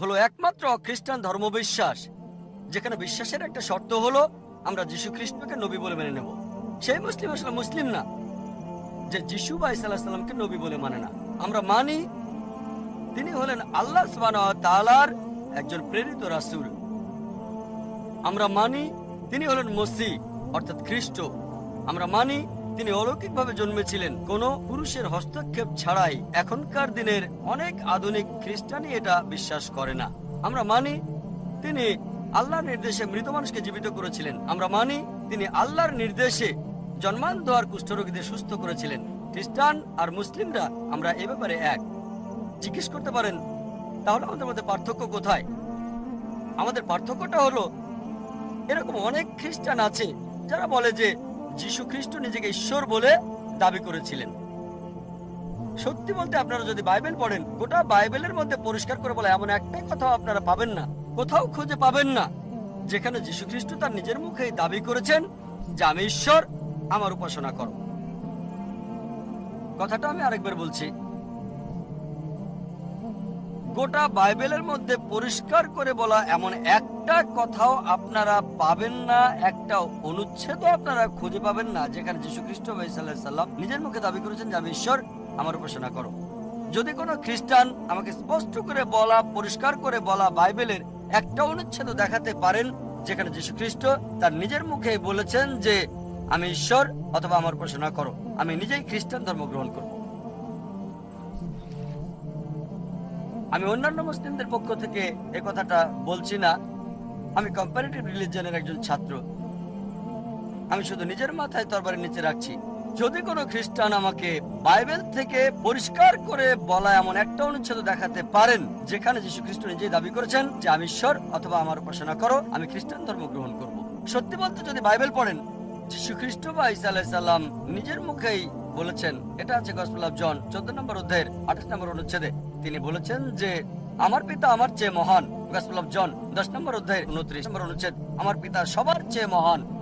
হলো একমাত্র খ্রিস্টান ধর্মবিশ্বাস, যেখানে বিশ্বাসের একটা শর্ত হলো আমরা যীশু খ্রিস্টকে নবী বলে মেনে নেব। সেই মুসলিম আসলে মুসলিম না, যে যিশু বা ইসাল্লামকে নবী বলে মানে না। আমরা মানি তিনি হলেন আল্লাহ তালার একজন প্রেরিত রাসূল। আমরা মানি তিনি হলেন মসি অর্থাৎ খ্রিস্ট। আমরা মানি তিনি অলৌকিকভাবে জন্মেছিলেন। কোনো পুরুষের হস্তক্ষেপ ছাড়াই এখনকার দিনের অনেক আধুনিক খ্রিস্টানই এটা বিশ্বাস করে না। আমরা মানি তিনি আল্লাহর নির্দেশে মৃত মানুষকে জীবিত করেছিলেন। আমরা মানি তিনি আল্লাহর নির্দেশে জন্মান দেওয়ার কুষ্ঠরোগীদের সুস্থ করেছিলেন। খ্রিস্টান আর মুসলিমরা আমরা এ ব্যাপারে এক। জিজ্ঞেস করতে পারেন, তাহলে আমাদের মধ্যে পার্থক্য কোথায়? আমাদের পার্থক্যটা হলো, এরকম অনেক খ্রিস্টান আছে যারা বলে যে যীশু খ্রিস্ট নিজেকে ঈশ্বর বলে দাবি করেছিলেন। সত্যি বলতে আপনারা যদি বাইবেল পড়েন, গোটা বাইবেলের মধ্যে পরিষ্কার করে বলে এমন একটাই কথা আপনারা পাবেন না, কোথাও খুঁজে পাবেন না, যেখানে যীশু খ্রিস্ট তার নিজের মুখে দাবি করেছেন যে আমি ঈশ্বর, আমার উপাসনা করো। কথাটা আমি আরেকবার বলছি গোটা বাইবেলের মধ্যে পরিষ্কার করে বলা এমন একটা কথাও আপনারা পাবেন না, একটা অনুচ্ছেদও আপনারা খুঁজে পাবেন না, যেখানে যীশু খ্রিস্ট সাল্লাম নিজের মুখে দাবি করেছেন যে, আমি ঈশ্বর, আমার উপাসনা করো। যদি কোনো খ্রিস্টান আমাকে স্পষ্ট করে বলা, পরিষ্কার করে বলা বাইবেলের একটা অনুচ্ছেদ দেখাতে পারেন, যেখানে যীশু খ্রিস্ট তার নিজের মুখে বলেছেন যে, আমি ঈশ্বর অথবা আমার উপাসনা করো। আমি নিজেই খ্রিস্টান ধর্ম গ্রহণ করব। আমি অন্যান্য মুসলিমদের পক্ষ থেকে এ কথাটা বলছি না। আমি কম্পারেটিভ রিলিজনের একজন ছাত্র। আমি শুধু নিজের মাথায় তরবারের নিচে রাখছি। যদি কোনো খ্রিস্টান আমাকে বাইবেল থেকে পরিষ্কার করে বলা এমন একটা অনুচ্ছেদ দেখাতে পারেন, যেখানে যীশু খ্রিস্ট নিজেই দাবি করেছেন যে, আমি ঈশ্বর অথবা আমার উপাসনা করো, আমি খ্রিস্টান ধর্ম গ্রহণ করব। সত্যি বলতে যদি বাইবেল পড়েন যীশু খ্রিস্ট বা ইসা আলাইসাল্লাম নিজের মুখেই বলেছেন, এটা আছে গসপেল জন চোদ্দ নম্বর অধ্যায়ের আঠাশ নম্বর অনুচ্ছেদে। তিনি বলেছেন যে, আমার পিতা আমার চেয়ে মহান। জন দশ নম্বর অধ্যায়, উনত্রিশ নম্বর অনুচ্ছেদ। আমার পিতা সবার চেয়ে মহান।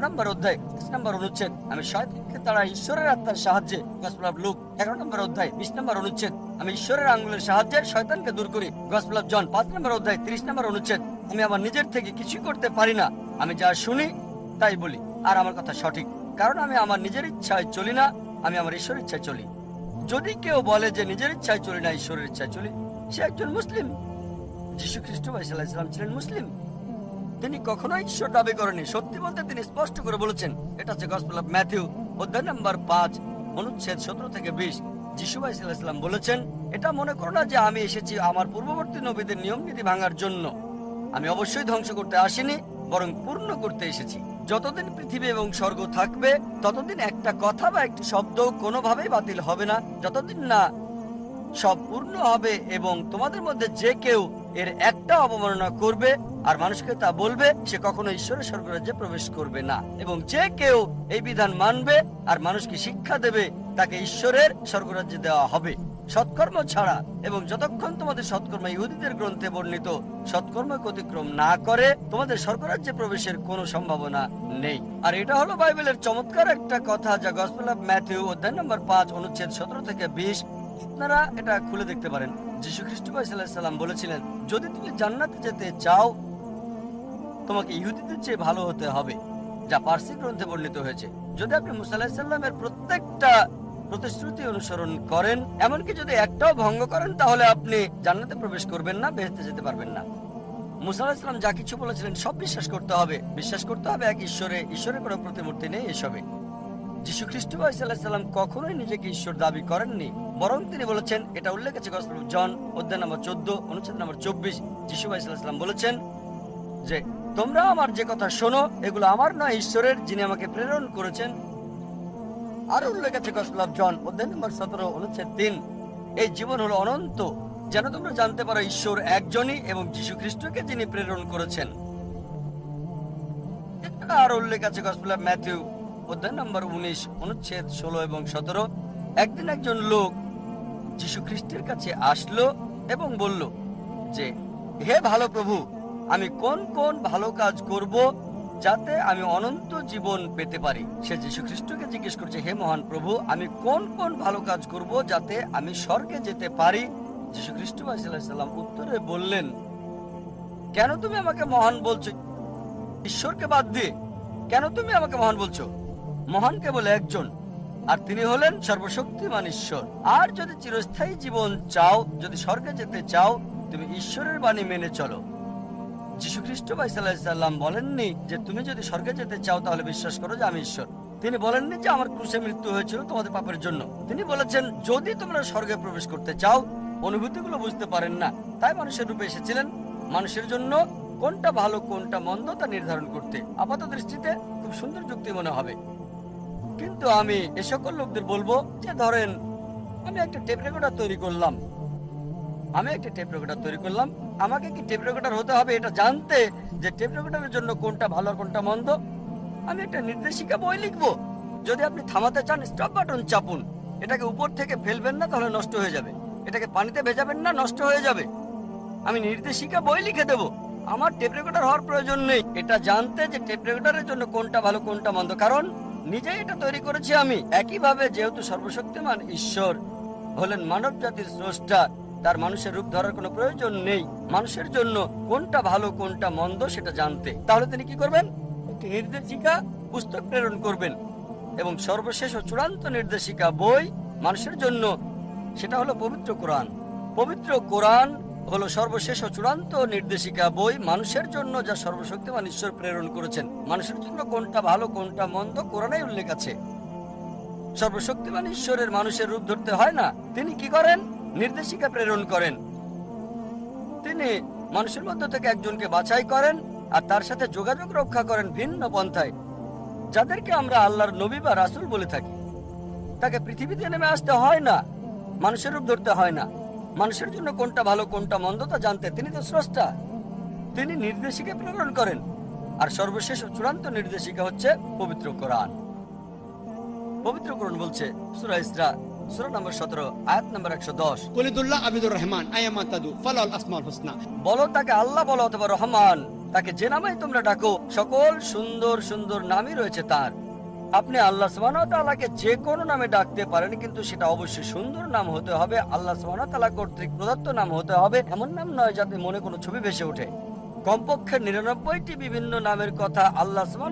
নম্বর অধ্যায় নম্বর অনুচ্ছেদ। আমি শয়তানকে তারা ঈশ্বরের আত্মার সাহায্যে লুক এগারো নম্বর অধ্যায়, বিশ নম্বর অনুচ্ছেদ। আমি ঈশ্বরের আঙ্গুলের সাহায্যে শয়তানকে দূর করি। গসপেল জন পাঁচ নম্বর অধ্যায়, তিরিশ নম্বর অনুচ্ছেদ। আমি আমার নিজের থেকে কিছুই করতে পারি না। আমি যা শুনি, তাই বলি। আর আমার কথা সঠিক। কারণ আমি আমার নিজের ইচ্ছায় চলি না, আমি আমার ঈশ্বরের ইচ্ছায় চলি। যদি কেউ বলে যে নিজের ইচ্ছায় চলি না, ঈশ্বরের ইচ্ছায় চলি, সে একজন মুসলিম। যীশু খ্রিস্ট ইসলাম ছিলেন মুসলিম। তিনি কখনো ঈশ্বর দাবি করেনি সত্যি বলতে তিনি স্পষ্ট করে বলেছেন, এটা হচ্ছে অফ ম্যাথিউ অধ্যায় নাম্বার পাঁচ, অনুচ্ছেদ সতেরো থেকে বিশ। যিশু ইসলাম বলেছেন, এটা মনে করো না যে আমি এসেছি আমার পূর্ববর্তী নবীদের নিয়ম নীতি ভাঙার জন্য। আমি অবশ্যই ধ্বংস করতে আসিনি, বরং পূর্ণ করতে এসেছি। যতদিন পৃথিবী এবং স্বর্গ থাকবে, ততদিন একটা কথা বা একটি শব্দ কোনোভাবেই বাতিল হবে না। যতদিন না সব পূর্ণ হবে এবং তোমাদের মধ্যে যে কেউ এর একটা অবমাননা করবে আর মানুষকে তা বলবে, সে কখনো ঈশ্বরের স্বর্গরাজ্যে প্রবেশ করবে না। এবং যে কেউ এই বিধান মানবে আর মানুষকে শিক্ষা দেবে, তাকে ঈশ্বরের স্বর্গরাজ্যে দেওয়া হবে। সৎকর্ম ছাড়া এবং যতক্ষণ তোমাদের সৎকর্ম ইহুদিদের গ্রন্থে বর্ণিত, সৎকর্ম অতিক্রম না করে তোমাদের স্বর্গরাজ্যে প্রবেশের কোনো সম্ভাবনা নেই। আর এটা হলো বাইবেলের চমৎকার একটা কথা যা গসপেল অফ ম্যাথিউ অধ্যায় নম্বর পাঁচ, অনুচ্ছেদ সতেরো থেকে বিশ, আপনারা এটা খুলে দেখতে পারেন। যীশু খ্রিস্ট সাল্লাম বলেছিলেন, যদি তুমি জান্নাতে যেতে চাও, তোমাকে ইহুদিদের চেয়ে ভালো হতে হবে, যা পার্সি গ্রন্থে বর্ণিত হয়েছে। যদি আপনি মুসাল্লাহ সাল্লামের প্রত্যেকটা প্রতিশ্রুতি অনুসরণ করেন, এমনকি যদি একটাও ভঙ্গ করেন, তাহলে আপনি জান্নাতে প্রবেশ করবেন না বেহেতে যেতে পারবেন না। মুসা যা কিছু বলেছিলেন, সব বিশ্বাস করতে হবে। বিশ্বাস করতে হবে এক ঈশ্বরে, ঈশ্বরের কোনো প্রতিমূর্তি নেই এসবে। যীশু খ্রিস্ট সাল্লাম কখনোই নিজেকে ঈশ্বর দাবি করেননি, বরং তিনি বলেছেন, এটা উল্লেখ আছে গসপেল অফ জন, অধ্যায় নম্বর চোদ্দ, অনুচ্ছেদ নম্বর চব্বিশ, যীশু সাল্লাম বলেছেন যে, তোমরা আমার যে কথা শোনো, এগুলো আমার নয়, ঈশ্বরের যিনি আমাকে প্রেরণ করেছেন আর উল্লেখ আছে অনুচ্ছেদ তিন। এই জীবন হলো অনন্ত, যেন তোমরা জানতে পারো ঈশ্বর একজনই এবং যীশু খ্রিস্টকে যিনি প্রেরণ করেছেন। আর উল্লেখ আছে গসপেল ম্যাথিউ, অধ্যায় নম্বর উনিশ, অনুচ্ছেদ ষোলো এবং সতেরো। একদিন একজন লোক যীশু খ্রিস্টের কাছে আসলো এবং বলল যে, হে ভালো প্রভু, আমি কোন কোন ভালো কাজ করব যাতে আমি অনন্ত জীবন পেতে পারি। সে যীশু খ্রিস্টকে জিজ্ঞেস করছে, হে মহান প্রভু, আমি কোন কোন ভালো কাজ করব যাতে আমি স্বর্গে যেতে পারি? যীশু খ্রিস্ট সাল্লাম উত্তরে বললেন, কেন তুমি আমাকে মহান বলছো? ঈশ্বরকে বাদ দিয়ে। কেন তুমি আমাকে মহান বলছো? মহান কেবল একজন, আর তিনি হলেন সর্বশক্তিমান ঈশ্বর। আর যদি চিরস্থায়ী জীবন চাও, যদি স্বর্গে যেতে চাও, তুমি ঈশ্বরের বাণী মেনে চলো। যীশু খ্রিস্ট ভাই সাল্লাম বলেননি যে তুমি যদি স্বর্গে যেতে চাও তাহলে বিশ্বাস করো যে আমি ঈশ্বর। তিনি বলেননি যে আমার ক্রুশে মৃত্যু হয়েছিল তোমাদের পাপের জন্য। তিনি বলেছেন, যদি তোমরা স্বর্গে প্রবেশ করতে চাও, অনুভূতিগুলো বুঝতে পারেন না। তাই মানুষের রূপে এসেছিলেন। মানুষের জন্য কোনটা ভালো, কোনটা মন্দ তা নির্ধারণ করতে। আপাত দৃষ্টিতে খুব সুন্দর যুক্তি মনে হবে। কিন্তু আমি এ সকল লোকদের বলব যে ধরেন, আমি একটা টেপ রেকর্ডার তৈরি করলাম। আমি একটা টেপ রেকর্ডার তৈরি করলাম। আমাকে কি টেপ রেকর্ডার হতে হবে এটা জানতে যে টেপ রেকর্ডারের জন্য কোনটা ভালো আর কোনটা মন্দ? আমি একটা নির্দেশিকা বই লিখব। যদি আপনি থামাতে চান স্টপ বাটন চাপুন। এটাকে উপর থেকে ফেলবেন না, তাহলে নষ্ট হয়ে যাবে। এটাকে পানিতে ভেজাবেন না, নষ্ট হয়ে যাবে। আমি নির্দেশিকা বই লিখে দেব। আমার টেপ রেকর্ডার হওয়ার প্রয়োজন নেই। এটা জানতে যে টেপ রেকর্ডারের জন্য কোনটা ভালো, কোনটা মন্দ। কারণ নিজেই এটা তৈরি করেছি আমি। একইভাবে যেহেতু সর্বশক্তিমান ঈশ্বর হলেন মানব জাতির স্রষ্টা তার মানুষের রূপ ধরার কোনো প্রয়োজন নেই। মানুষের জন্য কোনটা ভালো, কোনটা মন্দ সেটা জানতে। তাহলে তিনি কি করবেন? একটি নির্দেশিকা পুস্তক প্রেরণ করবেন এবং সর্বশেষ ও চূড়ান্ত নির্দেশিকা বই মানুষের জন্য। সেটা হলো পবিত্র কোরআন। পবিত্র কোরআন হলো সর্বশেষ ও চূড়ান্ত নির্দেশিকা বই মানুষের জন্য যা সর্বশক্তিমান ঈশ্বর প্রেরণ করেছেন। মানুষের জন্য কোনটা ভালো, কোনটা মন্দ কোরআনে উল্লেখ আছে। সর্বশক্তিমান ঈশ্বরের মানুষের রূপ ধরতে হয় না। তিনি কি করেন? নির্দেশিকা প্রেরণ করেন। তিনি মানুষের মধ্য থেকে একজনকে বাছাই করেন আর তার সাথে যোগাযোগ রক্ষা করেন ভিন্ন পন্থায়, যাদেরকে আমরা আল্লাহর নবী বা রাসুল বলে থাকি। তাকে পৃথিবীতে নেমে আসতে হয় না, মানুষের রূপ ধরতে হয় না। মানুষের জন্য কোনটা ভালো, কোনটা মন্দ তা জানতে তিনি তো স্রষ্টা। তিনি নির্দেশিকা প্রেরণ করেন আর সর্বশেষ চূড়ান্ত নির্দেশিকা হচ্ছে পবিত্র কোরআন। পবিত্র কোরআন বলছে, সূরা ইসরা সূরা নম্বর সতেরো আয়াত নম্বর একশো দশ। কুলিদুল্লাহ আবিদুর রহমান আয়ামা তাদু ফালাল আসমাল হোসনা। বলো তাকে আল্লাহ বলো অথবা রহমান তাকে যে নামেই তোমরা ডাকো সকল সুন্দর সুন্দর নামই রয়েছে তার। আপনি আল্লাহ সুবাহকে যে কোনো নামে ডাকতে পারেন কিন্তু সেটা অবশ্যই সুন্দর নাম হতে হবে আল্লাহ সুবাহ কর্তৃক প্রদত্ত নাম হতে হবে এমন নাম নয় যাতে মনে কোনো ছবি ভেসে ওঠে। কমপক্ষে নিরানব্বইটি বিভিন্ন নামের কথা আল্লাহ সুবাহ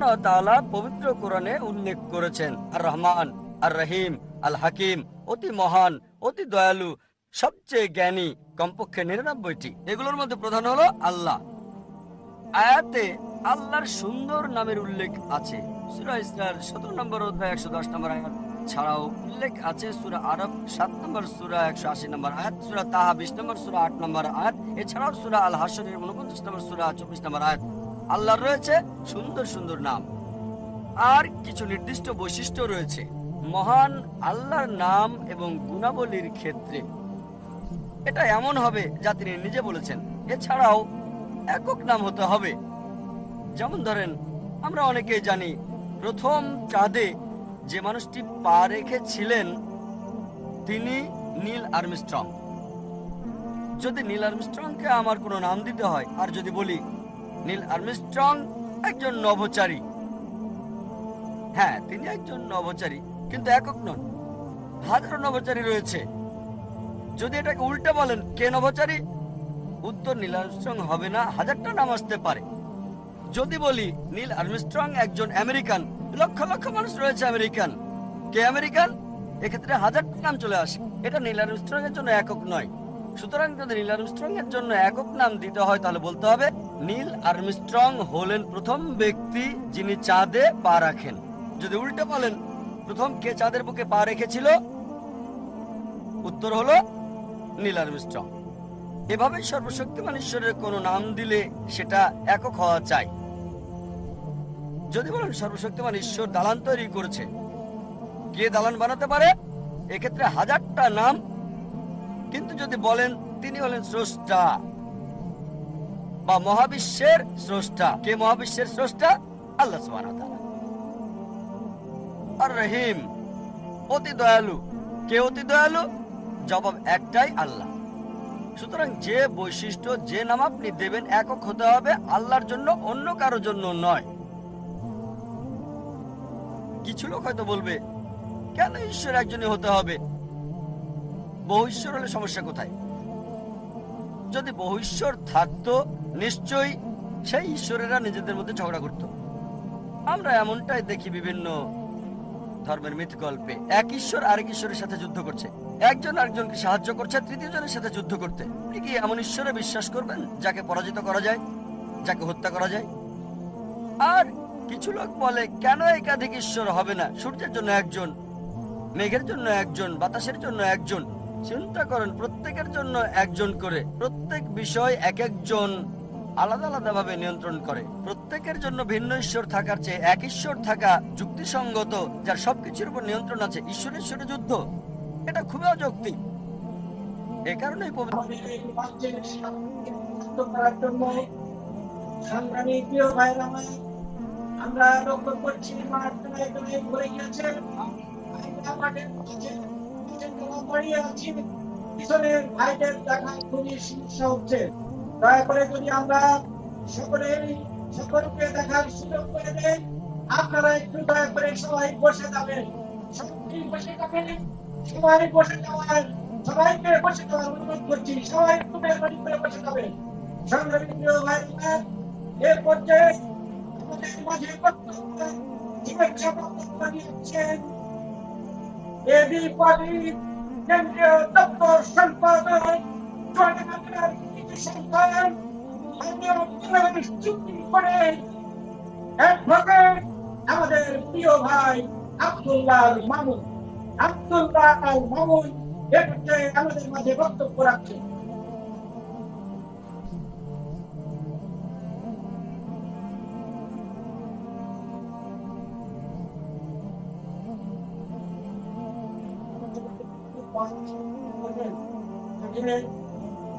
পবিত্র কোরআনে উল্লেখ করেছেন আর রহমান আর রহিম। আল হাকিম অতি মহান, অতি দয়ালু, সবচেয়ে জ্ঞানী, কমপক্ষে নিরানব্বইটি। এগুলোর মধ্যে প্রধান হলো আল্লাহ। আয়াতে আল্লাহর সুন্দর নামের উল্লেখ আছে। সুরা ইসরার সতেরো নম্বর অধ্যায়, একশো দশ নম্বর আয়াত ছাড়াও উল্লেখ আছে সুরা আরব সাত নম্বর সুরা, একশো আশি নম্বর আয়াত, সুরা তাহা বিশ নম্বর, সুরা আট নম্বর আয়াত, এছাড়াও সুরা আল হাসরের উনপঞ্চাশ নম্বর, সুরা চব্বিশ নম্বর আয়াত। আল্লাহর রয়েছে সুন্দর সুন্দর নাম। আর কিছু নির্দিষ্ট বৈশিষ্ট্য রয়েছে। মহান আল্লাহর নাম এবং গুণাবলীর ক্ষেত্রে। এটা এমন হবে যা তিনি নিজে বলেছেন। এছাড়াও একক নাম হতে হবে। যেমন ধরেন, আমরা অনেকেই জানি, প্রথম চাঁদে যে মানুষটি পা রেখেছিলেন, তিনি নীল আর্মস্ট্রং। যদি নীল আর্মস্ট্রংকে আমার কোনো নাম দিতে হয়, আর যদি বলি, নীল আর্মস্ট্রং একজন নভোচারী। হ্যাঁ তিনি একজন নভোচারী। কিন্তু একক নন হাজারো নভোচারী রয়েছে। যদি এটাকে উল্টে বলেন, কে নভোচারী? উত্তর নীল আর্মস্ট্রং হবে না, হাজারটা নাম আসতে পারে। যদি বলি, নীল আর্মস্ট্রং একজন আমেরিকান, লক্ষ লক্ষ মানুষ রয়েছে আমেরিকান। কে আমেরিকান? এক্ষেত্রে হাজারটা নাম চলে আসে। এটা নীল আর্মস্ট্রং এর জন্য একক নয়। সুতরাং যদি নীল আর্মস্ট্রং এর জন্য একক নাম দিতে হয়, তাহলে বলতে হবে, নীল আর্মস্ট্রং হলেন প্রথম ব্যক্তি যিনি চাঁদে পা রাখেন। যদি উল্টে বলেন প্রথম কে চাঁদের বুকে পা রেখেছিল? উত্তর হলো নীল আর্মস্ট্রং এভাবে সর্বশক্তিমান ঈশ্বরের কোনো নাম দিলে সেটা একক হওয়া চাই। যদি বলেন সর্বশক্তিমান ঈশ্বর দালান তৈরি করেছে, কে দালান বানাতে পারে? এক্ষেত্রে হাজারটা নাম। কিন্তু যদি বলেন তিনি হলেন স্রষ্টা বা মহাবিশ্বের স্রষ্টা, কে মহাবিশ্বের স্রষ্টা? আল্লাহ সুবহানাহু। আর রহিম অতি দয়ালু। কে অতি দয়ালু? জবাব একটাই, আল্লাহ। সুতরাং যে বৈশিষ্ট্য, যে নাম আপনি দেবেন একক হতে হবে আল্লাহর জন্য, অন্য কারোর জন্য নয়। কিছু লোক হয়তো বলবে, কেন ঈশ্বর একজনই হতে হবে? বহু ঈশ্বর হলে সমস্যা কোথায়? যদি বহু ঈশ্বর থাকতো, নিশ্চয়ই সেই ঈশ্বরেরা নিজেদের মধ্যে ঝগড়া করত। আমরা এমনটাই দেখি বিভিন্ন ধর্মের মিথ গল্পে এক ঈশ্বর আরেক ঈশ্বরের সাথে যুদ্ধ করছে। একজন আরেকজনকে সাহায্য করছে তৃতীয় জনের সাথে যুদ্ধ করতে। আপনি কি এমন ঈশ্বরে বিশ্বাস করবেন যাকে পরাজিত করা যায়, যাকে হত্যা করা যায়? আর কিছু লোক বলে, কেন একাধিক ঈশ্বর হবে না? সূর্যের জন্য একজন, মেঘের জন্য একজন, বাতাসের জন্য একজন। চিন্তা করেন, প্রত্যেকের জন্য একজন করে। প্রত্যেক বিষয় এক একজন। আলাদা আলাদা ভাবে নিয়ন্ত্রণ করে। প্রত্যেকের জন্য ভিন্ন ঈশ্বর থাকার চেয়ে এক ঈশ্বর থাকা যুক্তিসঙ্গত, যার সবকিছুর উপর নিয়ন্ত্রণ আছে ঈশ্বর ঈশ্বরে যুদ্ধ। এটা খুবই অযৌক্তিক। এ কারণেই আমাদের আমার লক্ষ্য করছি ভরে আছি। পিছনের ভাইদের দেখা খুবই সমস্যা হচ্ছে। দয়া করে যদি আমরা সকলের সকলকে দেখার সুযোগ করে দেন, আপনারা একটু দয়া করে সবাই বসে যাবেন। সবাই বসে সবাই বসে বসে সবাই একটু মেহরবানি করে বসে যাবেন। সংগ্রামী প্রিয় ভাই এর পর্যায়ে আমাদের মাঝে কেন্দ্রীয় দপ্তর সম্পাদক সন্তান মাননীয় বাংলাদেশ চুক্তি করে অ্যাডভোকেট আমাদের প্রিয় ভাই আব্দুল্লাহ মামুন আব্দুল্লাহ মামুন এ পর্যায়ে আমাদের মাঝে বক্তব্য রাখছেন এখানে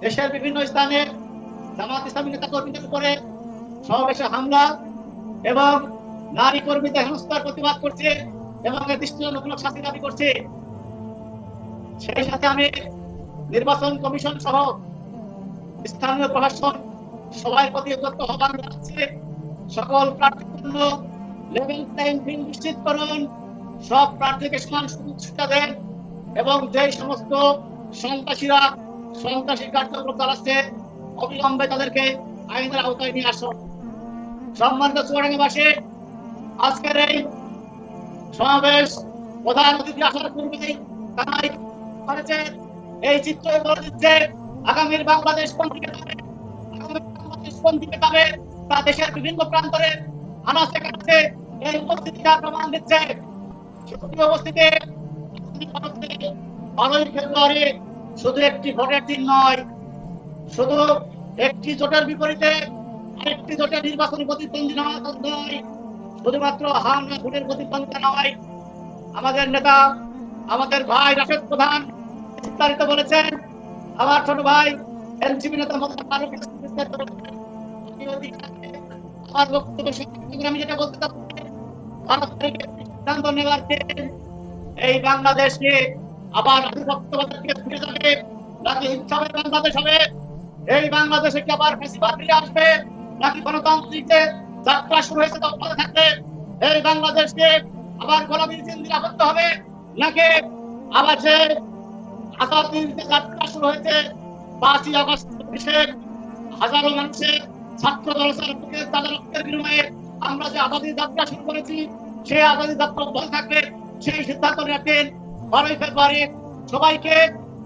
দেশের বিভিন্ন স্থানে জামাত ইসলামী নেতা কর্মীদের উপরে সমাবেশে হামলা এবং নারী কর্মীদের হেনস্থার প্রতিবাদ করছে এবং এর দৃষ্টান্তমূলক শাস্তি দাবি করছে। সেই সাথে আমি নির্বাচন কমিশন সহ স্থানীয় প্রশাসন সবার প্রতি সকল প্রার্থীর জন্য লেভেল প্লেইং ফিল্ড নিশ্চিত করুন। সব প্রার্থীকে সমান সুযোগ সুবিধা দেন এবং যে সমস্ত সন্ত্রাসীরা সন্ত্রাসী কার্যক্রম চালাচ্ছে, অবিলম্বে তাদেরকে আইনের আওতায় নিয়ে সম্মানিত আজকের এই সমাবেশ প্রধান অতিথি আসার পূর্বেই করেছে, এই চিত্র বলে দিচ্ছে আগামীর বাংলাদেশ পন্থীকে যাবে আগামী বাংলাদেশ তা দেশের বিভিন্ন প্রান্তরে আনাচে কাছে এই উপস্থিতিটা প্রমাণ দিচ্ছে। সুপ্রিয় উপস্থিতি বারোই ফেব্রুয়ারি শুধু একটি ভোটের দিন নয়, শুধু একটি জোটের বিপরীতে আরেকটি জোটের নির্বাচনী প্রতিদ্বন্দ্বী নয়, শুধুমাত্র হামলা, ভোটের প্রতিদ্বন্দ্বিতা নয়। আমাদের নেতা, আমাদের ভাই রাশেদ প্রধান বিস্তারিত বলেছেন, আমার ছোট ভাই, এনসিপি নেতা মোহাম্মদ ফারুক এই বাংলাদেশকে আবার আধিপত্যবাদের দিকে ফিরে যাবে, নাকি হিংসাবে বাংলাদেশ হবে? এই বাংলাদেশে কি আবার ফেসিবাদ আসবে, নাকি গণতান্ত্রিক যাত্রা শুরু হয়েছে তা অব্যাহত থাকবে? এই বাংলাদেশকে আবার গোলামীর চিন্তা আবদ্ধ হবে, নাকি আবার যে যে যাত্রা শুরু হয়েছে, পাঁচই আগস্ট হাজারো মানুষের ছাত্র তাদের রক্তের বিনিময়ে আমরা যে আজাদির যাত্রা শুরু করেছি, সেই আজাদি যাত্রা অব্যাহত থাকবে। সেই সিদ্ধান্ত বারোই ফেব্রুয়ারি সবাইকে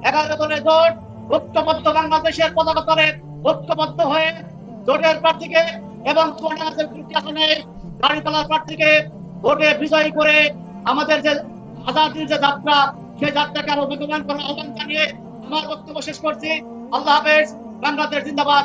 এগারো জোট, ঐক্যবদ্ধ বাংলাদেশের পতাকা তলে ঐক্যবদ্ধ হয়ে জোটের প্রার্থীকে এবং দুটি আসনে গাড়িতলার প্রার্থীকে ভোটে বিজয়ী করে আমাদের যে আজাদির যে যাত্রা, সেই যাত্রাকে আরও বেগবান করার আহ্বান জানিয়ে আমার বক্তব্য শেষ করছি। আল্লাহ হাফেজ, বাংলাদেশ জিন্দাবাদ।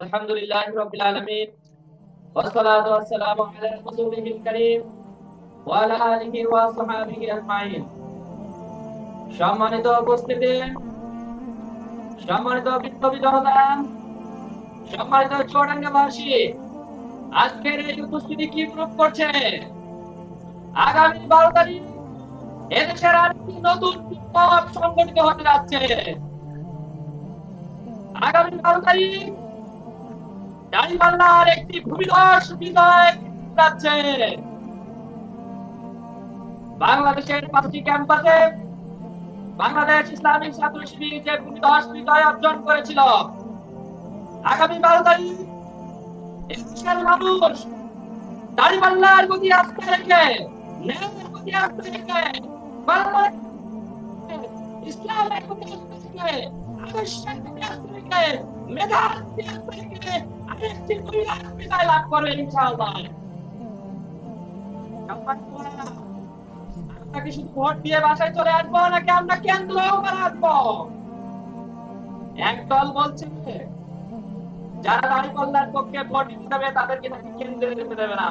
الحمد لله رب العالمين والصلاة والسلام على رسوله الكريم وعلى آله وصحبه أجمعين সম্মানিত উপস্থিতি সম্মানিত বিপ্লবী জনতা সম্মানিত চুয়াডাঙ্গাবাসী আজকের এই উপস্থিতি কি প্রুভ করছে আগামী বারো তারিখ এদেশের আরেকটি নতুন বিপ্লব সংগঠিত হতে যাচ্ছে আগামী বারো তারিখ দাঁড়িপাল্লার একটি ভূমিধস বিজয় যাচ্ছে বাংলাদেশের পাঁচটি ক্যাম্পাসে বাংলাদেশ ইসলামিক ছাত্র শিবির যে ভূমিধস বিজয় অর্জন করেছিল, আগামী বারো মানুষ দাঁড়িপাল্লার প্রতি আস্থা রেখে ইসলামের প্রতি আস্থা রেখে, আদর্শের প্রতি আস্থা রেখে কেন্দ্র একদল বলছে, যারা দাঁড়িপাল্লার পক্ষে ভোট দিতে দেবে তাদেরকে নাকি কেন্দ্রে যেতে দেবে না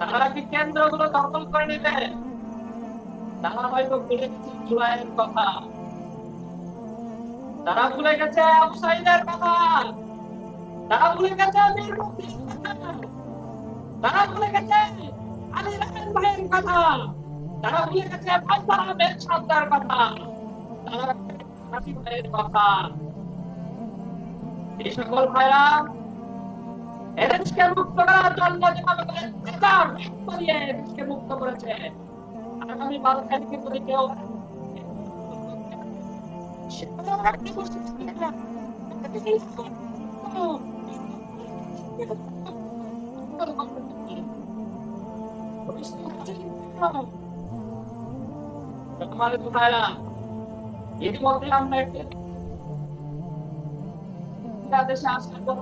তারা কি কেন্দ্রগুলো দখল করে নেবে তারা হয়তো ভুলে কথা। তারা ভুলে গেছে আবু কথা তারা ভুলে গেছে আমির মুক্তির কথা তারা ভুলে গেছে আলী রামেন ভাইয়ের কথা। তারা ভুলে গেছে আহমেদ সর্দার কথা। মুক্ত করেছে, আগামী বারো তারিখে কেউ পর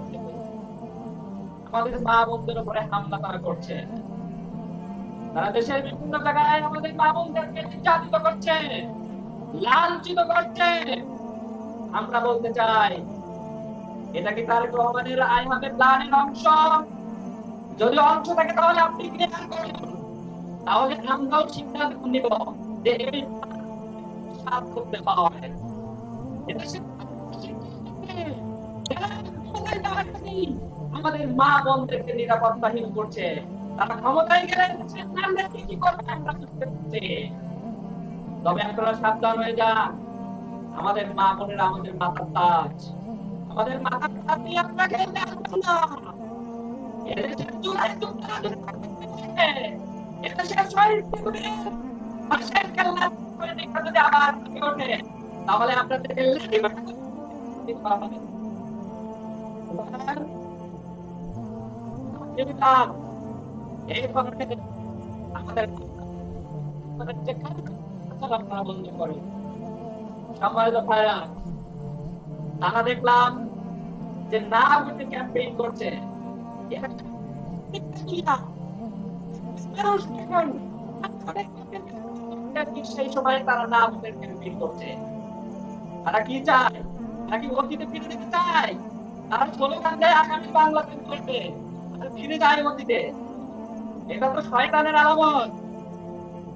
থেকে আমাদের মা বোনদের উপরে হামলা তারা করছে। তারা দেশের বিভিন্ন জায়গায় আমাদের মা বোনদেরকে নির্যাতিত করছে। লাঞ্ছিত করছে। আমরা বলতে চাই, এটা কি তারেক রহমানের আইহামের প্ল্যানের অংশ? যদি অংশ থাকে তাহলে আপনি ক্লিয়ার করুন? তাহলে আমরাও সিদ্ধান্ত নিব যে এই সাত করতে পাওয়া হয় আমাদের মা বোনদেরকে নিরাপত্তাহীন করছে। তারা ক্ষমতায় গেলে কি করবে? আমরা তবে আপনারা সাবধান হয়ে যান। আমাদের মা বোনেরা আমাদের মাথার তাজ আমাদের মাথার তাজ নিয়ে আপনারা খেলতে আসবেন না। আমাদের আমাদের আপনারা বন্ধ তারা দেখলাম যে না ক্যাম্পেইন করছে সেই সময় তারা না ভোটের ক্যাম্পেইন করছে তারা কি চায়? তারা কি অতীতে ফিরে যেতে চায়? তারা স্লোগান দেয় আগামী বাংলাদেশ করবে। ফিরে যায় অতীতে। এটা তো শয়তানের আলামত।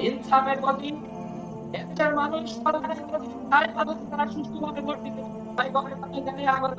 ইনসামের প্রতি একটা মানুষ সরকারের প্রতি তার তারা ভোট দিতে তাই গভর্নমেন্ট জানিয়ে আমার